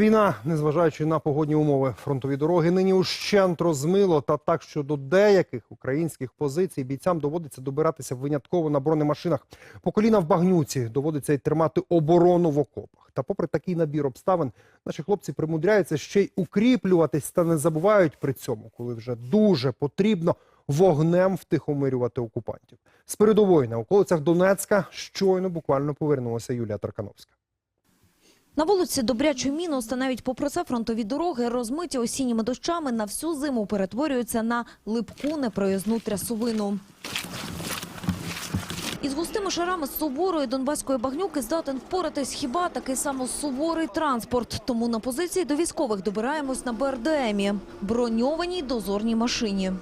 Війна, незважаючи на погодні умови, фронтові дороги нині ущент розмило, та так, що до деяких українських позицій бійцям доводиться добиратися винятково на бронемашинах. По коліна в багнюці доводиться й тримати оборону в окопах. Та попри такий набір обставин, наші хлопці примудряються ще й укріплюватись та не забувають при цьому, коли вже дуже потрібно вогнем втихомирювати окупантів. З передової на околицях Донецька щойно буквально повернулася Юлія Таркановська. На вулиці Добрячої мінус та навіть попри це фронтові дороги, розмиті осінніми дощами, на всю зиму перетворюються на липку непроїзну трясовину. Із густими шарами суворої донбаської багнюки здатен впоратись хіба такий само суворий транспорт. Тому на позиції до військових добираємось на БРДМі – броньованій дозорній машині.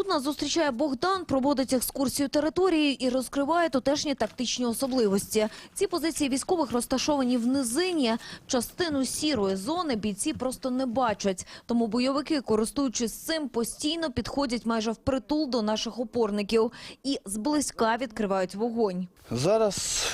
Тут нас зустрічає Богдан, проводить екскурсію території і розкриває тутешні тактичні особливості. Ці позиції військових розташовані в низині. Частину сірої зони бійці просто не бачать. Тому бойовики, користуючись цим, постійно підходять майже впритул до наших опорників і зблизька відкривають вогонь. Зараз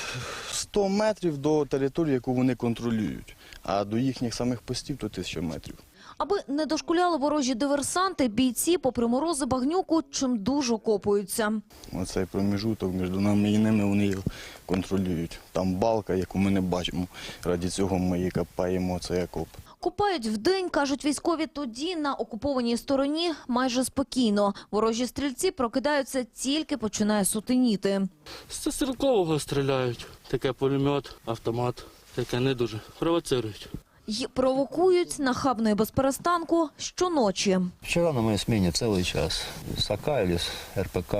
100 метрів до території, яку вони контролюють, а до їхніх самих постів то 1000 метрів. Аби не дошкуляли ворожі диверсанти, бійці, попри морози багнюку, чим дуже копуються. Оцей проміжуток між нами і ними вони його контролюють. Там балка, яку ми не бачимо. Раді цього ми її копаємо цей окоп. Купають вдень, кажуть військові, тоді на окупованій стороні майже спокійно. Ворожі стрільці прокидаються тільки починає сутеніти. З стрілкового стріляють. Таке пулемет, автомат. Таке не дуже. Провоцирують. Й провокують нахабної безперестанку щоночі. Вчора на моїй сміні цілий час Сака, АК РПК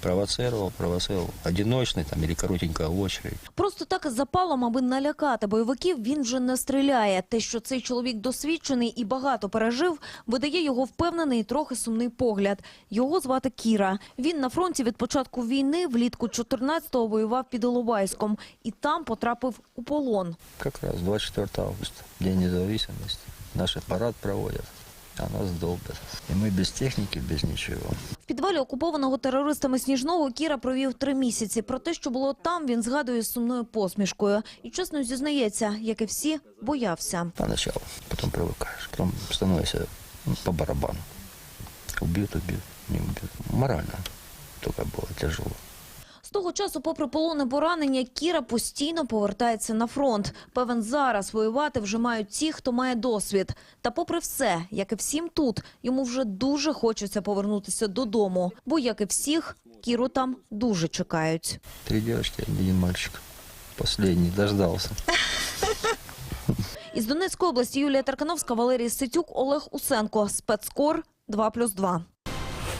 провоцировал, провоцировал. Одиночный там или коротенькая очередь. Просто так із запалом, аби налякати бойовиків, він вже не стріляє. Те, що цей чоловік досвідчений і багато пережив, видає його впевнений і трохи сумний погляд. Його звати Кіра. Він на фронті від початку війни влітку 14-го воював під Іловайськом і там потрапив у полон. Как раз 24 августа, День независимости. Наши парад проводят, а нас долбят. И мы без техники, без ничего. В підвалі окупованого терористами Сніжного Кіра провів три місяці. Про те, що було там, він згадує з сумною посмішкою. І чесно зізнається, як і всі, боявся. Поначалу, потом привыкаешь, потом становишься ну, по барабану. Убьют, убьют, не убьют. Морально только было тяжело. З того часу, попри полони поранення, Кіра постійно повертається на фронт. Певен, зараз воювати вже мають ті, хто має досвід. Та попри все, як і всім тут, йому вже дуже хочеться повернутися додому. Бо, як і всіх, Кіру там дуже чекають. Три девочки, один мальчик. Последний дождался. Із Донецької області Юлія Таркановська, Валерій Ситюк, Олег Усенко. Спецкор 2+,2.